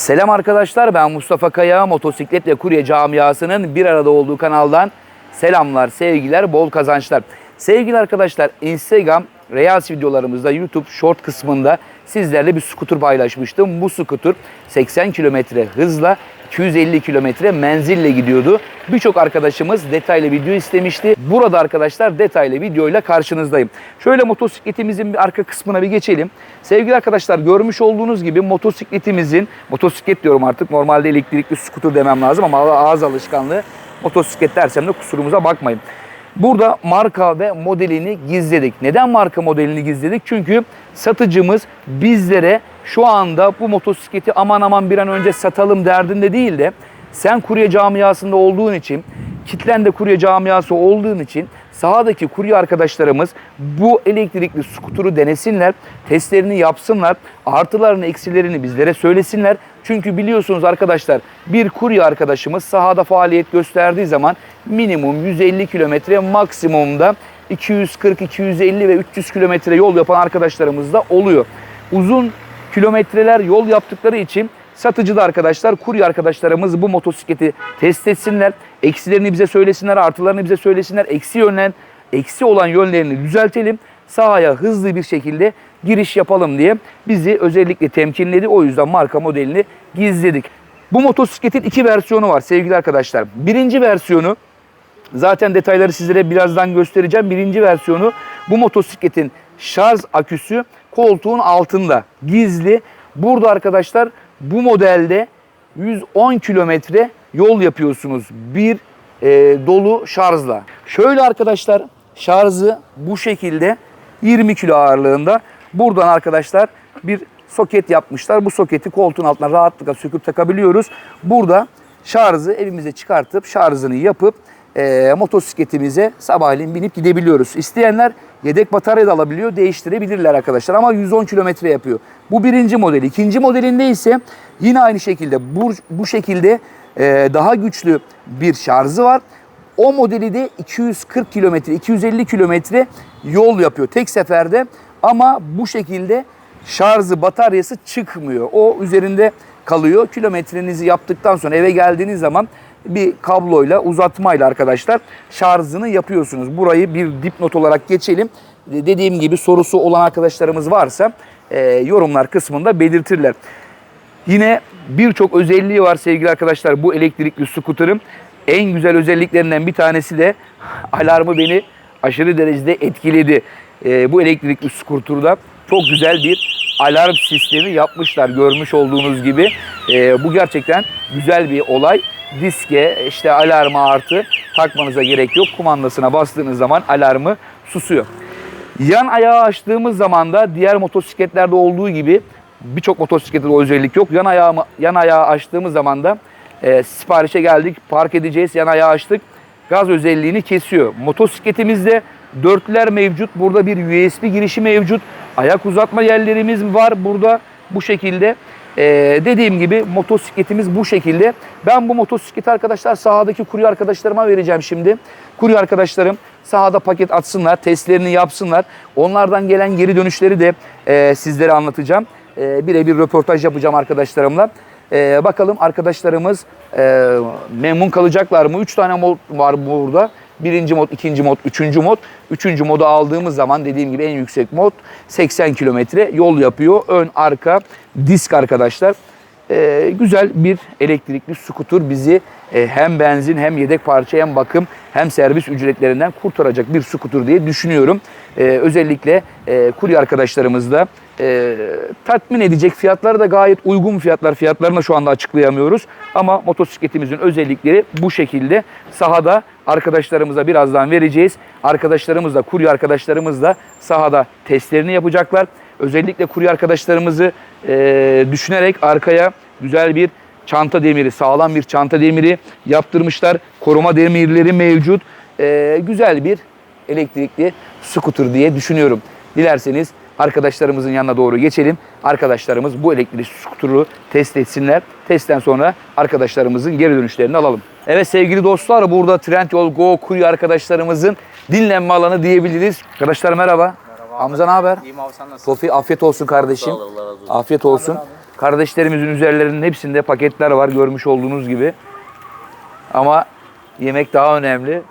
Selam arkadaşlar ben Mustafa Kaya motosiklet ve kurye camiasının bir arada olduğu kanaldan selamlar, sevgiler, bol kazançlar. Sevgili arkadaşlar Instagram Reels videolarımızda YouTube short kısmında sizlerle bir skuter paylaşmıştım. Bu skuter 80 kilometre hızla 250 kilometre menzille gidiyordu. Birçok arkadaşımız detaylı video istemişti. Burada arkadaşlar detaylı videoyla karşınızdayım. Şöyle motosikletimizin bir arka kısmına bir geçelim. Sevgili arkadaşlar görmüş olduğunuz gibi motosikletimizin, motosiklet diyorum artık normalde elektrikli skuter demem lazım ama ağız alışkanlığı motosiklet dersem de kusurumuza bakmayın. Burada marka ve modelini gizledik. Neden marka modelini gizledik? Çünkü satıcımız bizlere şu anda bu motosikleti aman aman bir an önce satalım derdinde değil de sen kurye camiasında olduğun için, kitlen de kurye camiası olduğun için sahadaki kurye arkadaşlarımız bu elektrikli skuturu denesinler, testlerini yapsınlar, artılarını eksilerini bizlere söylesinler. Çünkü biliyorsunuz arkadaşlar bir kurye arkadaşımız sahada faaliyet gösterdiği zaman minimum 150 kilometre maksimumda 240, 250 ve 300 kilometre yol yapan arkadaşlarımız da oluyor. Uzun kilometreler yol yaptıkları için satıcıda arkadaşlar, kurye arkadaşlarımız bu motosikleti test etsinler. Eksilerini bize söylesinler, artılarını bize söylesinler. Eksi yönlen, eksi olan yönlerini düzeltelim. Sahaya hızlı bir şekilde giriş yapalım diye bizi özellikle temkinledi. O yüzden marka modelini gizledik. Bu motosikletin iki versiyonu var sevgili arkadaşlar. Birinci versiyonu Zaten detayları sizlere birazdan göstereceğim. Birinci versiyonu bu motosikletin şarj aküsü koltuğun altında gizli. Burada arkadaşlar bu modelde 110 kilometre yol yapıyorsunuz bir e, dolu şarjla. Şöyle arkadaşlar şarjı bu şekilde 20 kilo ağırlığında. Buradan arkadaşlar bir soket yapmışlar. Bu soketi koltuğun altına rahatlıkla söküp takabiliyoruz. Burada şarjı evimize çıkartıp şarjını yapıp e, motosikletimize sabahleyin binip gidebiliyoruz. İsteyenler yedek batarya da alabiliyor, değiştirebilirler arkadaşlar ama 110 kilometre yapıyor. Bu birinci model. İkinci modelinde ise yine aynı şekilde bu, bu şekilde e, daha güçlü bir şarjı var. O modeli de 240 kilometre, 250 kilometre yol yapıyor tek seferde ama bu şekilde şarjı, bataryası çıkmıyor. O üzerinde kalıyor. Kilometrenizi yaptıktan sonra eve geldiğiniz zaman bir kabloyla uzatmayla arkadaşlar şarjını yapıyorsunuz. Burayı bir dipnot olarak geçelim. Dediğim gibi sorusu olan arkadaşlarımız varsa e, yorumlar kısmında belirtirler. Yine birçok özelliği var sevgili arkadaşlar bu elektrikli skuterın. En güzel özelliklerinden bir tanesi de alarmı beni aşırı derecede etkiledi. E, bu elektrikli skuterda çok güzel bir alarm sistemi yapmışlar görmüş olduğunuz gibi. E, bu gerçekten güzel bir olay diske işte alarmı artı takmanıza gerek yok. Kumandasına bastığınız zaman alarmı susuyor. Yan ayağı açtığımız zaman da diğer motosikletlerde olduğu gibi birçok motosiklette o özellik yok. Yan ayağı, yan ayağı açtığımız zaman da e, siparişe geldik, park edeceğiz, yan ayağı açtık. Gaz özelliğini kesiyor. Motosikletimizde dörtler mevcut. Burada bir USB girişi mevcut. Ayak uzatma yerlerimiz var burada bu şekilde. Ee, dediğim gibi motosikletimiz bu şekilde. Ben bu motosikleti arkadaşlar sahadaki kurye arkadaşlarıma vereceğim şimdi. Kurye arkadaşlarım sahada paket atsınlar, testlerini yapsınlar. Onlardan gelen geri dönüşleri de e, sizlere anlatacağım. E, Birebir röportaj yapacağım arkadaşlarımla. E, bakalım arkadaşlarımız e, memnun kalacaklar mı? 3 tane mod var burada. Birinci mod, ikinci mod, üçüncü mod. Üçüncü modu aldığımız zaman dediğim gibi en yüksek mod 80 kilometre yol yapıyor. Ön, arka, disk arkadaşlar. Ee, güzel bir elektrikli skuter bizi e, hem benzin hem yedek parça hem bakım hem servis ücretlerinden kurtaracak bir skuter diye düşünüyorum. Ee, özellikle e, kurye arkadaşlarımız da e, tatmin edecek fiyatları da gayet uygun fiyatlar. Fiyatlarını şu anda açıklayamıyoruz. Ama motosikletimizin özellikleri bu şekilde. Sahada arkadaşlarımıza birazdan vereceğiz. Arkadaşlarımız da, kurye arkadaşlarımız da sahada testlerini yapacaklar. Özellikle kurye arkadaşlarımızı e, düşünerek arkaya güzel bir çanta demiri, sağlam bir çanta demiri yaptırmışlar. Koruma demirleri mevcut. E, güzel bir elektrikli scooter diye düşünüyorum. Dilerseniz arkadaşlarımızın yanına doğru geçelim. Arkadaşlarımız bu elektrikli scooter'u test etsinler. Testten sonra arkadaşlarımızın geri dönüşlerini alalım. Evet sevgili dostlar burada Trendyol Go kurye arkadaşlarımızın dinlenme alanı diyebiliriz. Arkadaşlar merhaba. Merhaba. Hamza ne haber? İyiyim abi sen nasılsın? Sofi afiyet olsun kardeşim. Sağ Allah razı olsun. Afiyet olsun. Kardeşlerimizin üzerlerinin hepsinde paketler var görmüş olduğunuz gibi. Ama yemek daha önemli.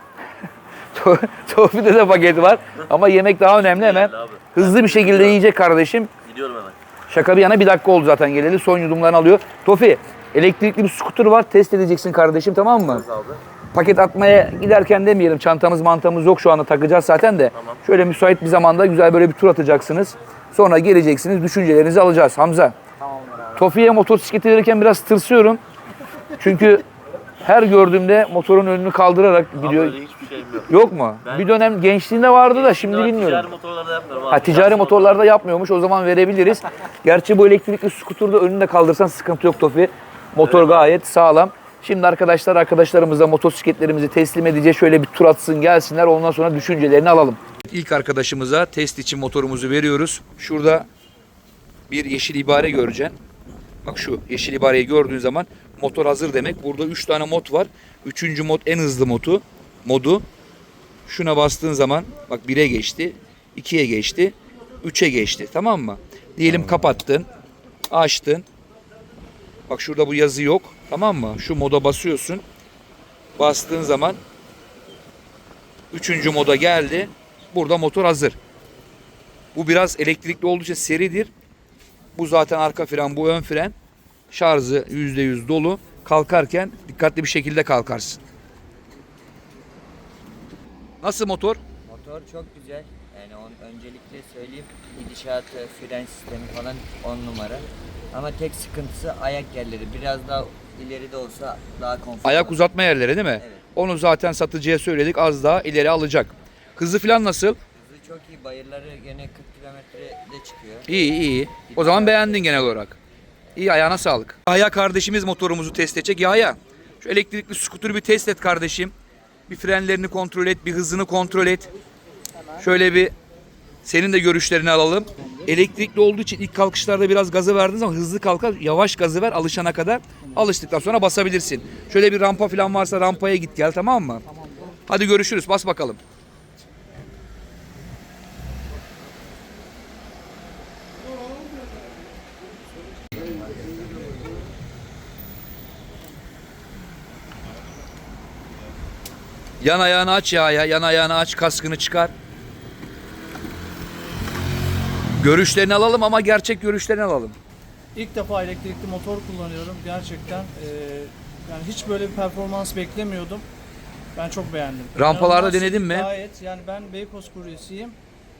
To- Tofi'de de paket var ama yemek daha önemli hemen. Abi. Hızlı bir şekilde yiyecek kardeşim. Gidiyorum hemen. Şaka bir yana bir dakika oldu zaten geleli. Son yudumlarını alıyor. Tofi elektrikli bir skuter var. Test edeceksin kardeşim tamam mı? Abi. Paket atmaya giderken demeyelim. Çantamız mantamız yok şu anda takacağız zaten de. Tamam. Şöyle müsait bir zamanda güzel böyle bir tur atacaksınız. Sonra geleceksiniz. Düşüncelerinizi alacağız. Hamza. Tofi'ye motosikleti verirken biraz tırsıyorum. Çünkü her gördüğümde motorun önünü kaldırarak Abi gidiyor. öyle hiçbir şeyim yok. Yok mu? Ben- Bir dönem gençliğinde vardı da şimdi bilmiyorum. Ticari motorlarda yapmıyorum abi. Ha, ticari motorlarda yapmıyormuş. O zaman verebiliriz. Gerçi bu elektrikli skuturda önünü de kaldırsan sıkıntı yok Tofi. Motor gayet sağlam. Şimdi arkadaşlar arkadaşlarımıza motosikletlerimizi teslim edeceğiz. Şöyle bir tur atsın gelsinler. Ondan sonra düşüncelerini alalım. İlk arkadaşımıza test için motorumuzu veriyoruz. Şurada bir yeşil ibare göreceksin. Bak şu yeşil ibareyi gördüğün zaman motor hazır demek. Burada 3 tane mod var. Üçüncü mod en hızlı modu. Modu. Şuna bastığın zaman bak 1'e geçti, 2'ye geçti, 3'e geçti. Tamam mı? Diyelim kapattın, açtın. Bak şurada bu yazı yok. Tamam mı? Şu moda basıyorsun. Bastığın zaman üçüncü moda geldi. Burada motor hazır. Bu biraz elektrikli olduğu için seridir. Bu zaten arka fren, bu ön fren. Şarjı %100 dolu. Kalkarken dikkatli bir şekilde kalkarsın. Nasıl motor? Motor çok güzel. Yani on, öncelikle söyleyeyim gidişatı, fren sistemi falan 10 numara. Ama tek sıkıntısı ayak yerleri. Biraz daha ileride olsa daha konforlu. Ayak uzatma yerleri değil mi? Evet. Onu zaten satıcıya söyledik az daha ileri alacak. Hızı falan nasıl? Hızı çok iyi. Bayırları gene 40 kilometrede çıkıyor. İyi iyi. O zaman beğendin genel olarak. İyi ayağına sağlık. Yahya kardeşimiz motorumuzu test edecek. Yahya şu elektrikli skuturu bir test et kardeşim. Bir frenlerini kontrol et, bir hızını kontrol et. Şöyle bir senin de görüşlerini alalım. Elektrikli olduğu için ilk kalkışlarda biraz gazı verdiğin zaman hızlı kalkar. Yavaş gazı ver alışana kadar. Alıştıktan sonra basabilirsin. Şöyle bir rampa falan varsa rampaya git gel tamam mı? Hadi görüşürüz. Bas bakalım. Yan ayağını aç ya ya. Yan ayağını aç. Kaskını çıkar. Görüşlerini alalım ama gerçek görüşlerini alalım. İlk defa elektrikli motor kullanıyorum. Gerçekten eee, yani hiç böyle bir performans beklemiyordum. Ben çok beğendim. Rampalarda denedin mi? Gayet yani ben Beykoz kuryesiyim.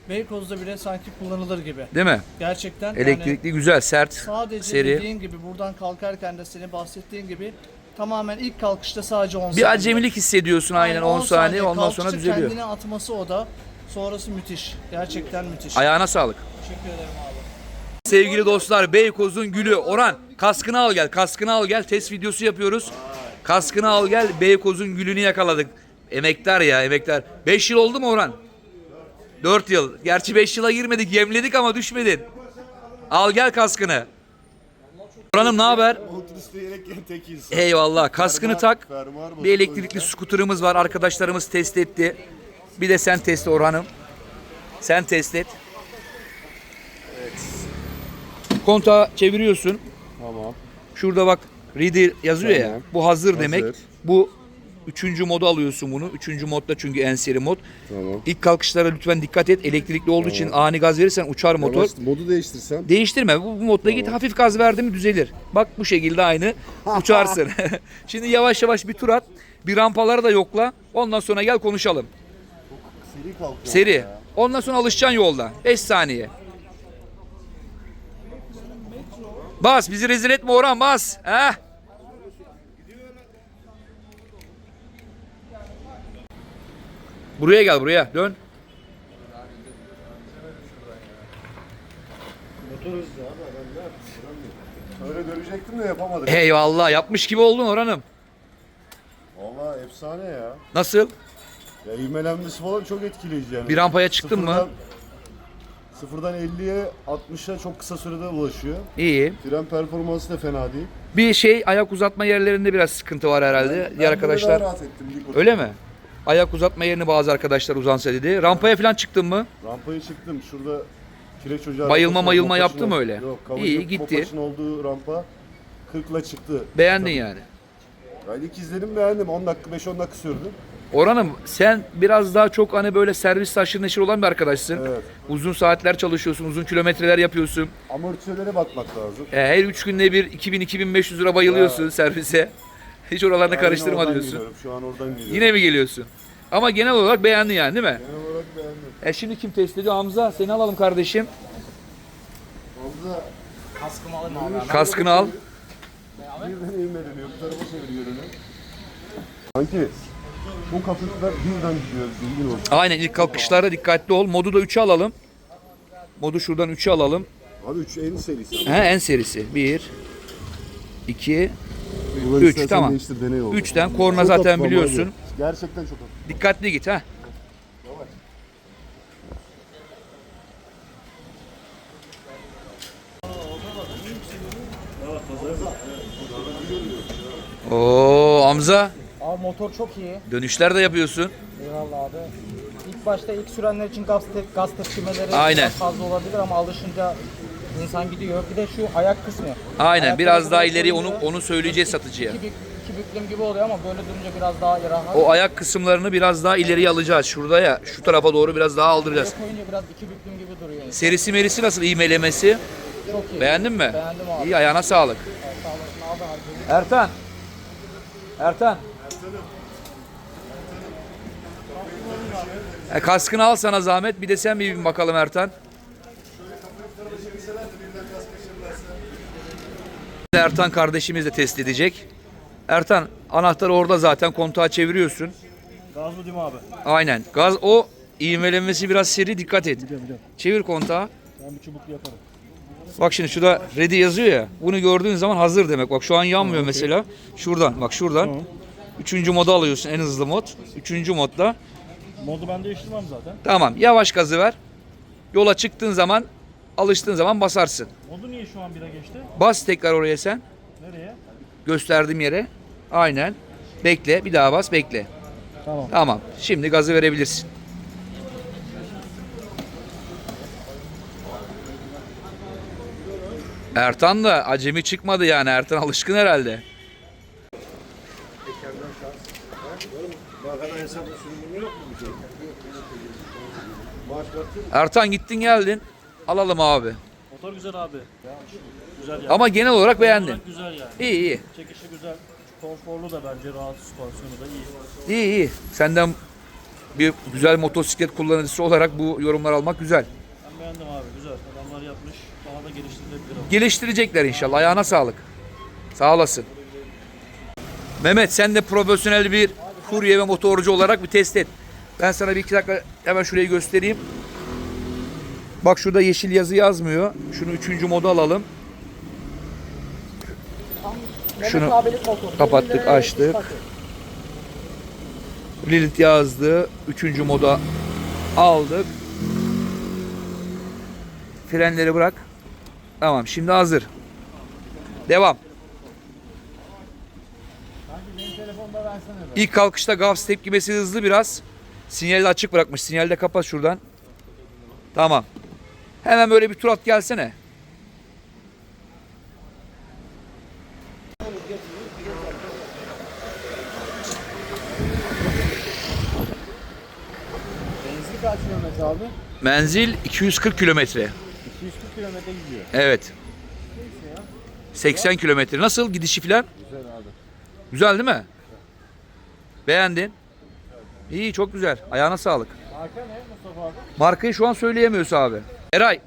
Beykoz'da bile sanki kullanılır gibi. Değil mi? Gerçekten yani Elektrikli güzel, sert, sadece seri. dediğin gibi buradan kalkarken de senin bahsettiğin gibi tamamen ilk kalkışta sadece 10 Bir acemilik hissediyorsun aynen 10 saniye ondan sonra kalkışta düzeliyor. kendine atması o da. Sonrası müthiş. Gerçekten müthiş. Ayağına sağlık. Teşekkür ederim abi. Sevgili dostlar Beykoz'un gülü Orhan kaskını al gel kaskını al gel test videosu yapıyoruz. Kaskını al gel Beykoz'un gülünü yakaladık. Emektar ya emektar. 5 yıl oldu mu Orhan? 4 yıl. Gerçi 5 yıla girmedik yemledik ama düşmedin. Al gel kaskını. Orhan'ım ne haber? Eyvallah kaskını tak. Bir elektrikli skuterımız var arkadaşlarımız test etti. Bir de sen test et Orhan'ım. Sen test et. Kontağı çeviriyorsun. Tamam. Şurada bak reader yazıyor ya. Tamam. Bu hazır, Hazır. demek. Bu üçüncü modu alıyorsun bunu. Üçüncü modda çünkü en seri mod. Tamam. İlk kalkışlara lütfen dikkat et. Elektrikli olduğu için ani gaz verirsen uçar motor. Yavaş, modu değiştirsem. Değiştirme. Bu, bu modda git hafif gaz verdi mi düzelir. Bak bu şekilde aynı uçarsın. Şimdi yavaş yavaş bir tur at. Bir rampaları da yokla. Ondan sonra gel konuşalım. Seri kalkıyor. Seri. Ondan sonra alışacaksın yolda. 5 saniye. Bas bizi rezil etme Orhan bas. Heh. Buraya gel buraya dön. Öyle dönecektim de yapamadık. Eyvallah yapmış gibi oldun Orhan'ım. Valla efsane ya. Nasıl? Ya ivmelenmesi falan çok etkileyici yani. Bir rampaya çıktın mı? Sıfırdan- Sıfırdan 50'ye 60'a çok kısa sürede ulaşıyor. İyi. Fren performansı da fena değil. Bir şey ayak uzatma yerlerinde biraz sıkıntı var herhalde. Ben Diğer böyle arkadaşlar rahat ettim. öyle mi? Ayak uzatma yerini bazı arkadaşlar uzansa dedi. Rampaya falan çıktın mı? Rampaya çıktım. Şurada Kireç Ocağı Bayılma mayılma yaptı mı öyle? Yok, İyi, Kavacık, gitti. Mopaş'ın olduğu rampa 40'la çıktı. Beğendin yani. Yani ilk izledim beğendim. 10 dakika 5-10 dakika sürdü. Orhan'ım sen biraz daha çok hani böyle servis taşır neşir olan bir arkadaşsın. Evet. Uzun saatler çalışıyorsun, uzun kilometreler yapıyorsun. Amortisörlere bakmak lazım. E, her üç günde bir 2000-2500 lira bayılıyorsun servise. Hiç oralarını Ben karıştırma diyorsun. geliyorum, Şu an oradan geliyorum. Yine mi geliyorsun? Ama genel olarak beğendin yani değil mi? Genel olarak beğendim. E şimdi kim test ediyor? Hamza seni alalım kardeşim. Fazla Kaskımı alayım abi. Kaskını al. birden eğime dönüyor. Bu tarafa çeviriyor önü. Sanki bu kapıklar birden gidiyor. Bilgin olsun. Aynen ilk kalkışlarda dikkatli ol. Modu da 3'e alalım. Modu şuradan 3'e alalım. Abi 3 en serisi. He, en serisi. 1 2 Bunları Üç, istersen tamam. değiştir, deney oldu. Üçten korna Çok zaten biliyorsun. abi. Gerçekten çok hafif. Dikkatli git ha. Oo Hamza Abi motor çok iyi. dönüşler de yapıyorsun. Eyvallah abi. İlk başta ilk sürenler için gaz, te- gaz tepkimeleri Aynen. biraz fazla olabilir ama alışınca insan gidiyor. Bir de şu ayak kısmı. Aynen Ayakları biraz daha ileri onu onu söyleyeceğiz satıcıya. iki, iki büklüm gibi oluyor ama böyle durunca biraz daha rahat. O ayak kısımlarını biraz daha ileriye alacağız. Şurada ya şu tarafa doğru biraz daha aldıracağız. Koyunca biraz iki büklüm gibi duruyor. Serisi merisi nasıl iğmelemesi? Çok iyi. Beğendin mi? Beğendim abi. İyi ayağına sağlık. Sağ olasın abi. abi. Ertan. Ertan. E, kaskını al sana zahmet. Bir de sen bir bakalım Ertan. Ertan kardeşimiz de test edecek. Ertan anahtarı orada zaten kontağı çeviriyorsun. Gaz mı değil mi abi? Aynen. Gaz o ivmelenmesi biraz seri dikkat et. Çevir kontağı. Ben bir çubuklu yaparım. Bak şimdi şurada ready yazıyor ya. Bunu gördüğün zaman hazır demek. Bak şu an yanmıyor mesela. Şuradan bak şuradan. Üçüncü moda alıyorsun en hızlı mod. Üçüncü modda. Modu ben değiştirmem zaten. Tamam yavaş gazı ver. Yola çıktığın zaman alıştığın zaman basarsın. Modu niye şu an bire geçti? Bas tekrar oraya sen. Nereye? Gösterdiğim yere. Aynen. Bekle bir daha bas bekle. Tamam. Tamam. Şimdi gazı verebilirsin. Ertan da acemi çıkmadı yani. Ertan alışkın herhalde. Ertan gittin geldin. Alalım abi. Motor güzel abi. Güzel yani. Ama genel olarak beğendin. Güzel yani. İyi iyi. Çekişi güzel. Konforlu da bence rahat süspansiyonu da iyi. İyi iyi. Senden bir güzel motosiklet kullanıcısı olarak bu yorumlar almak güzel. Ben beğendim abi güzel. Adamlar yapmış. Daha da geliştirilebilir ama. Geliştirecekler inşallah. Ayağına sağlık. Sağ olasın. Mehmet sen de profesyonel bir kurye ve motorcu olarak bir test et. Ben sana bir iki dakika hemen şurayı göstereyim. Bak şurada yeşil yazı yazmıyor. Şunu üçüncü moda alalım. Şunu kapattık, açtık. Lilith yazdı. Üçüncü moda aldık. Frenleri bırak. Tamam şimdi hazır. Devam. İlk kalkışta gaz tepkimesi hızlı biraz. Sinyali açık bırakmış. Sinyali de kapat şuradan. Tamam. Hemen böyle bir tur at gelsene. Benzin kaç kilometre abi? Menzil 240 kilometre. 240 kilometre gidiyor. Evet. 80 kilometre. Nasıl gidişi falan? Güzel abi. Güzel değil mi? Beğendin? İyi çok güzel. Ayağına sağlık. Arka ne Mustafa abi? Markayı şu an söyleyemiyoruz abi. Eray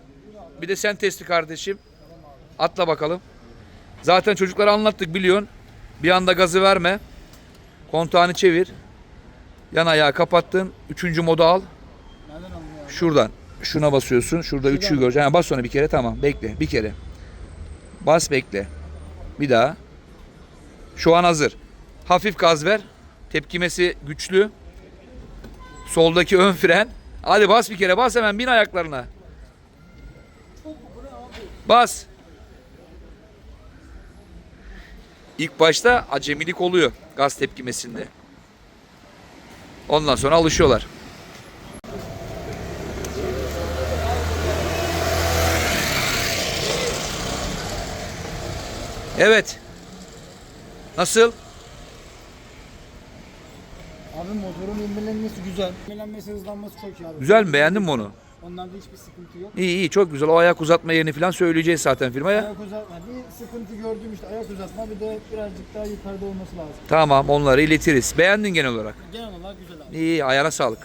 bir de sen testi kardeşim. Atla bakalım. Zaten çocuklara anlattık biliyorsun. Bir anda gazı verme. Kontağını çevir. Yan ayağı kapattın. Üçüncü modu al. Şuradan. Şuna basıyorsun. Şurada üçü göreceksin. Yani bas sonra bir kere tamam. Bekle. Bir kere. Bas bekle. Bir daha. Şu an hazır. Hafif gaz ver. Tepkimesi güçlü. Soldaki ön fren. Hadi bas bir kere. Bas hemen bin ayaklarına. Bas. İlk başta acemilik oluyor gaz tepkimesinde. Ondan sonra alışıyorlar. Evet. Nasıl? Abi motorun inmelenmesi güzel. İnmelenmesi hızlanması çok iyi abi. Güzel mi? Beğendin mi onu? Ondan da hiçbir sıkıntı yok. İyi iyi çok güzel. O ayak uzatma yerini falan söyleyeceğiz zaten firmaya. Ayak uzatma. Bir sıkıntı gördüğüm işte ayak uzatma bir de birazcık daha yukarıda olması lazım. Tamam onları iletiriz. Beğendin genel olarak. Genel olarak güzel abi. İyi ayağına sağlık.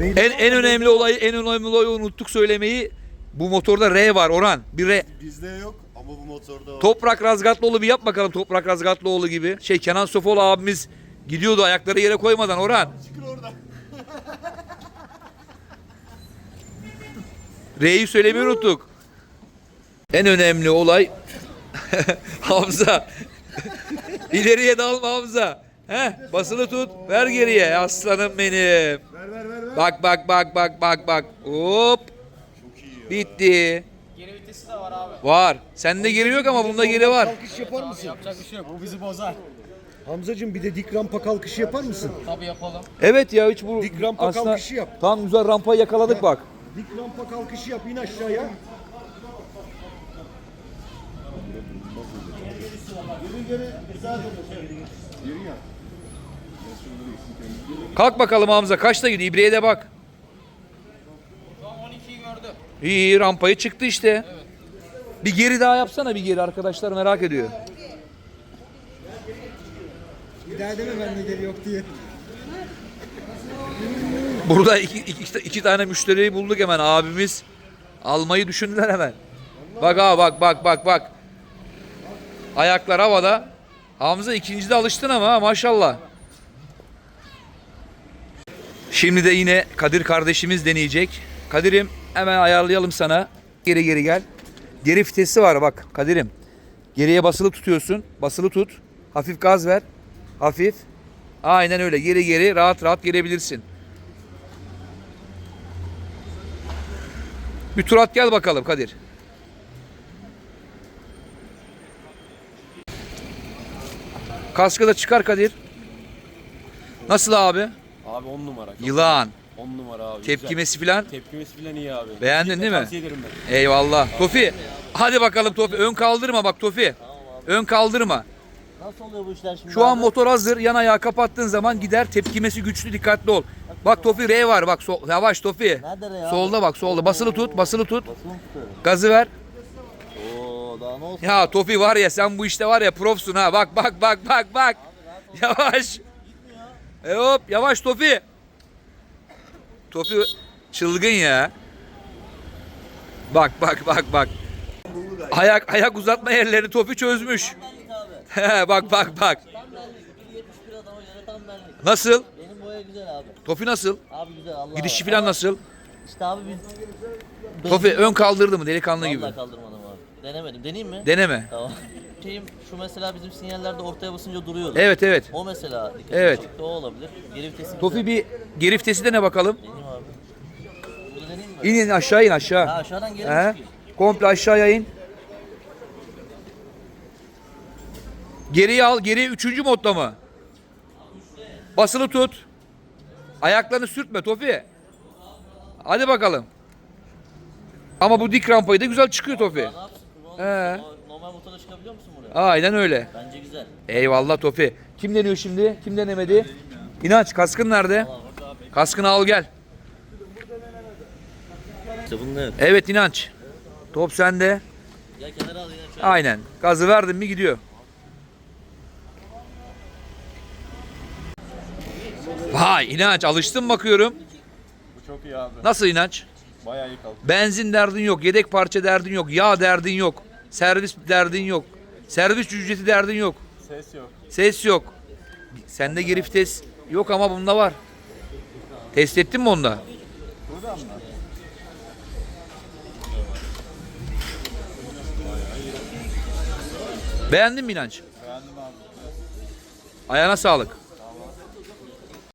En, en önemli olayı en önemli olayı unuttuk söylemeyi. Bu motorda R var Orhan. Bir R. Bizde yok ama bu motorda var. Toprak Razgatlıoğlu bir yap bakalım Toprak Razgatlıoğlu gibi. Şey Kenan Sofoğlu abimiz gidiyordu ayakları yere koymadan Orhan. Çıkın R'yi söylemeyi unuttuk. En önemli olay Hamza. İleriye dalma Hamza. Heh, basılı tut. Ver geriye aslanım benim. Ver ver ver ver. Bak bak bak bak bak bak. Hop. Bitti. Geri vitesi de var abi. Var. Sende geri yok ama bunda geri var. Kalkış yapar mısın? Yapacak bir şey yok. Bu bizi bozar. Hamzacığım bir de dik rampa kalkışı yapar mısın? Tabii yapalım. Evet ya hiç bu Dik rampa aslında kalkışı yap. tam güzel rampayı yakaladık bak. Dik rampa kalkışı yap in aşağıya. Kalk bakalım Hamza kaçta gidiyor İbriğe de bak. Şu an 12'yi gördü. İyi rampayı çıktı işte. Bir geri daha yapsana bir geri arkadaşlar merak ediyor. Bir daha deme bende geri yok diye. Burada iki, iki, iki tane müşteriyi bulduk hemen abimiz. Almayı düşündüler hemen. Bak ha bak bak bak bak. Ayaklar havada. Hamza ikincide alıştın ama maşallah. Şimdi de yine Kadir kardeşimiz deneyecek. Kadir'im hemen ayarlayalım sana. Geri geri gel. Geri vitesi var bak Kadir'im. Geriye basılı tutuyorsun. Basılı tut. Hafif gaz ver. Hafif. Aynen öyle. Geri geri rahat rahat gelebilirsin. Bir tur at gel bakalım Kadir. Kaskı da çıkar Kadir. Nasıl abi? Abi 10 numara. Çok Yılan. 10 numara abi. Tepkimesi filan. Güzel. Tepkimesi falan iyi abi. Beğendin değil mi? Tavsiye ederim ben. Eyvallah. Tofi. Hadi bakalım Tofi. Ön kaldırma bak Tofi. Ön kaldırma. Nasıl oluyor bu işler şimdi Şu an motor hazır. Yan ayağı kapattığın zaman gider. Tepkimesi güçlü. Dikkatli ol. Bak Tofi R var. Bak sol, yavaş Tofi. Nerede R abi? Solda bak solda. Basılı tut. Basılı tut. Gazı ver. Oo daha ne olsun? Ya Tofi var ya sen bu işte var ya profsun ha. Bak bak bak bak bak. Yavaş. E hop yavaş Tofi. Tofi çılgın ya. Bak bak bak bak. Ayak ayak uzatma yerlerini Tofi çözmüş. Bak bak bak. 71 adama göre tam benlik. Nasıl? Benim boya güzel abi. Tofi nasıl? Abi güzel Allah Gidişi falan nasıl? İşte abi biz... Tofi ön kaldırdı mı delikanlı gibi? Vallahi kaldırmadım abi. Denemedim. Deneyeyim mi? Deneme. Tamam. Şeyim şu mesela bizim sinyallerde ortaya basınca duruyordu. Evet evet. O mesela dikkat Evet. çekti, o olabilir. Geri vitesi Tofi bir geri vitesi dene bakalım. Deneyeyim abi. Bunu deneyeyim mi? İn in aşağı in aşağı. Ha aşağıdan geri He? çıkıyor. Komple aşağıya in. Geriye al. Geriye üçüncü modda mı? Basılı tut. Ayaklarını sürtme Tofi. Hadi bakalım. Ama bu dik rampayı da güzel çıkıyor Tofi. He. Normal motorla çıkabiliyor musun buraya? Aynen öyle. Bence güzel. Eyvallah Tofi. Kim deniyor şimdi? Kim denemedi? İnanç kaskın nerede? Kaskını al gel. İşte. Evet İnanç. Top sende. Ya kenara al yine. Aynen. Gazı verdin mi gidiyor. Vay İnanç alıştın bakıyorum. Bu çok iyi abi. Nasıl İnanç? Bayağı iyi kaldı. Benzin derdin yok, yedek parça derdin yok, yağ derdin yok, servis derdin yok, servis ücreti derdin yok, Ses yok. ses yok. Sende geri vites yok ama bunda var. Test ettin mi onda? Beğendin mi İnanç? Beğendim abi. Ayağına sağlık.